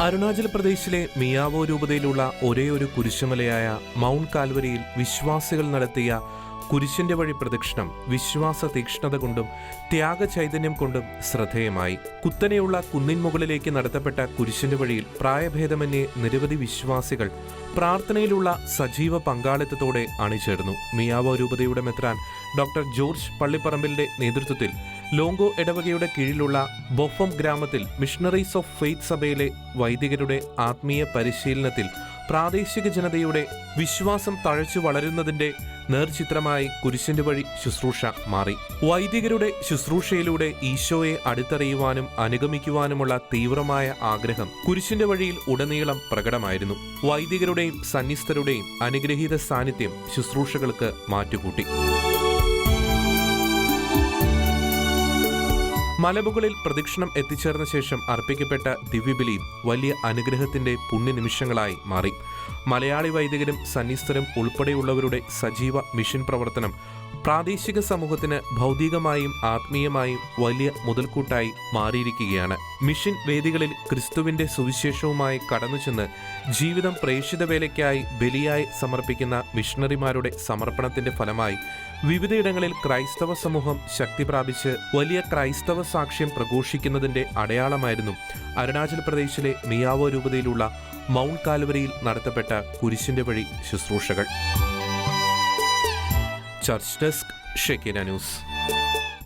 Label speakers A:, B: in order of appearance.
A: അരുണാചൽ പ്രദേശിലെ മിയാവോ രൂപതയിലുള്ള ഒരേയൊരു കുരിശുമലയായ മൗണ്ട് കാൽവരിയിൽ വിശ്വാസികൾ നടത്തിയ കുരിശിന്റെ വഴി പ്രദക്ഷിണം വിശ്വാസ തീക്ഷ്ണത കൊണ്ടും ത്യാഗ ചൈതന്യം കൊണ്ടും ശ്രദ്ധേയമായി. കുത്തനെയുള്ള കുന്നിൻ മുകളിലേക്ക് നടത്തപ്പെട്ട കുരിശിന്റെ വഴിയിൽ പ്രായഭേദമന്യേ നിരവധി വിശ്വാസികൾ പ്രാർത്ഥനയിലുള്ള സജീവ പങ്കാളിത്തത്തോടെ അണിചേർന്നു. മിയാവോ രൂപതയുടെ മെത്രാൻ ഡോക്ടർ ജോർജ് പള്ളിപ്പറമ്പിലിന്റെ നേതൃത്വത്തിൽ ലോങ്കോ ഇടവകയുടെ കീഴിലുള്ള ബൊഫം ഗ്രാമത്തിൽ മിഷണറീസ് ഓഫ് ഫെയ്ത്ത് സഭയിലെ വൈദികരുടെ ആത്മീയ പരിശീലനത്തിൽ പ്രാദേശിക ജനതയുടെ വിശ്വാസം തഴച്ചു വളരുന്നതിന്റെ നേർചിത്രമായി കുരിശിന്റെ വഴി ശുശ്രൂഷ മാറി. വൈദികരുടെ ശുശ്രൂഷയിലൂടെ ഈശോയെ അടുത്തറിയുവാനും അനുഗമിക്കുവാനുമുള്ള തീവ്രമായ ആഗ്രഹം കുരിശിന്റെ വഴിയിൽ ഉടനീളം പ്രകടമായിരുന്നു. വൈദികരുടെയും സന്യസ്തരുടെയും അനുഗ്രഹീത സാന്നിധ്യം ശുശ്രൂഷകൾക്ക് മാറ്റുകൂട്ടി. മലമുകളിൽ പ്രദക്ഷിണം എത്തിച്ചേർന്ന ശേഷം അർപ്പിക്കപ്പെട്ട ദിവ്യബലിയും വലിയ അനുഗ്രഹത്തിന്റെ പുണ്യനിമിഷങ്ങളായി മാറി. മലയാളി വൈദികരും സന്നിസ്ഥരും ഉൾപ്പെടെയുള്ളവരുടെ സജീവ മിഷൻ പ്രവർത്തനം പ്രാദേശിക സമൂഹത്തിന് ഭൗതികമായും ആത്മീയമായും വലിയ മുതൽക്കൂട്ടായി മാറിയിരിക്കുകയാണ്. മിഷൻ വേദികളിൽ ക്രിസ്തുവിന്റെ സുവിശേഷവുമായി കടന്നുചെന്ന് ജീവിതം പ്രേക്ഷിത വേലയ്ക്കായി ബലിയായി സമർപ്പിക്കുന്ന മിഷണറിമാരുടെ സമർപ്പണത്തിന്റെ ഫലമായി വിവിധയിടങ്ങളിൽ ക്രൈസ്തവ സമൂഹം ശക്തി പ്രാപിച്ച് വലിയ ക്രൈസ്തവ സാക്ഷ്യം പ്രഘോഷിക്കുന്നതിന്റെ അടയാളമായിരുന്നു അരുണാചൽ പ്രദേശിലെ മിയാവോ രൂപതയിലുള്ള മൗണ്ട് കാൽവരിയിൽ നടത്തപ്പെട്ട കുരിശിന്റെ വഴി ശുശ്രൂഷകൾ. Church desk Shekinah news.